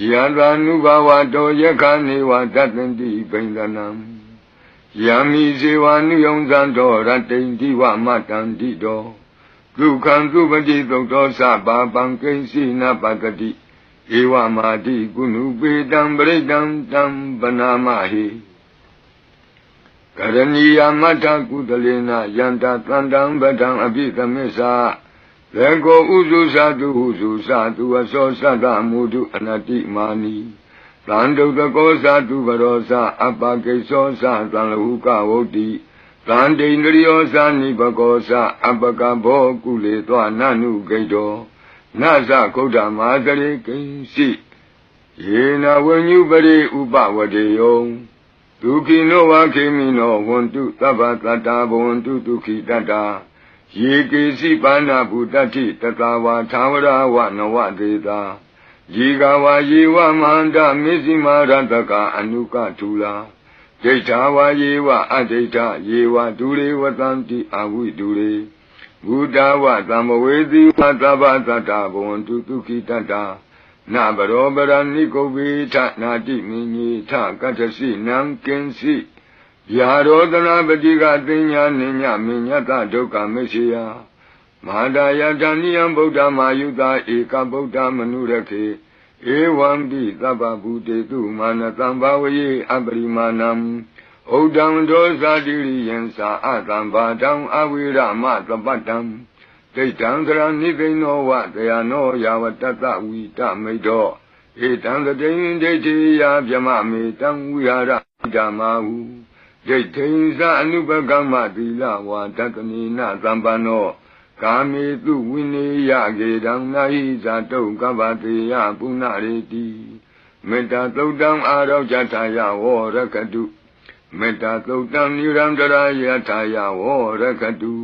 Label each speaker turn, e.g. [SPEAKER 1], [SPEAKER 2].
[SPEAKER 1] ယတာနုဘဝတောယခနေဝတတ္တန္တိဘိန္ဒနံယမိဇေဝနုယုံဇံတော်ရတ္တိန္တိဝမတန္တိတောဒုက္ခံသူပတိသုတ်တော်သဘာပံကိဉ္စီနပတတိဧဝမာတိကုဏုပေတံပရိတံတံပနာမဟိကရဏီယမတ္ထကုသလေနယန္တသန္တံပဒံအပိသမစ္စာ လေကိုဥစုသတုဟုစုသတုအစောသတ္တမုဒုအနတိမာနီသံဒုတကောသတုပရောသအပကိသောသသံလဟုကဝုတ်တိသံဒိန္ဒရိယောသနိပကောသအပကဘောကုလေသောနနုဂိတောနသကုဋ္ဌမာတရေကိဉ္စီယေနဝဉ္ညုပရိဥပဝတေယောဒုက္ခိနောဝခေမိနောဝန္တုသဗ္ဗတတ္တာဘဝန္တုဒုက္ခိတတ္တာ ယေကေစီပါဏဗုတ္တိတတဝါသာဝရဝနဝတေတာယေကဝါယေဝမန္တမေဇိမာရတကအနုကထူလာဒိဋ္ဌာဝါယေဝအဒိဋ္ဌယေဝဒုရေဝတံတိအဝိဒုရေဘုဒ္ဓဝသံမဝေသီဝသဗ္ဗတတ္တာဘဝန္တုဒုက္ခိတတ္တာနဘရောပရဏိကုဗေထနာတိမင်းကြီးထကတ္တစီနံကင်စီ ယာရောတနာပတိကသိညာနိညာမညတဒုက္ခမရှိယမဟာဒယတဏိယံဗုဒ္ဓမာယုတာဧကဗုဒ္ဓမနုရခေဧဝံတိသဗ္ဗဗုတေတုမာနတံဘာဝယေအပရိမာဏံဩဒံဒောဇာတိရိယံသာအတံဘာတံအဝိရမသပတ္တံဒိဋ္ဌံသရဏိသိနောဝတယနောယာဝတ္တဝိတမိတ်တော်ဧတံသတိန်ဒိဋ္ဌိယဗျမမေတံဝိဟာရဓမ္မာဟု ဒိဋ္ဌိဉ္စအနုပကမ္မသီလဝါတတနိနသံပန္နောကာမေတုဝိနေယကေတံနာဟိဇာတုကဗ္ဗတေယပုဏ္ဏရေတိမေတ္တာသုတ်တံအာရောဇထာယဝရကတုမေတ္တာသုတ်တံနိရန္တရာယထာယဝရကတု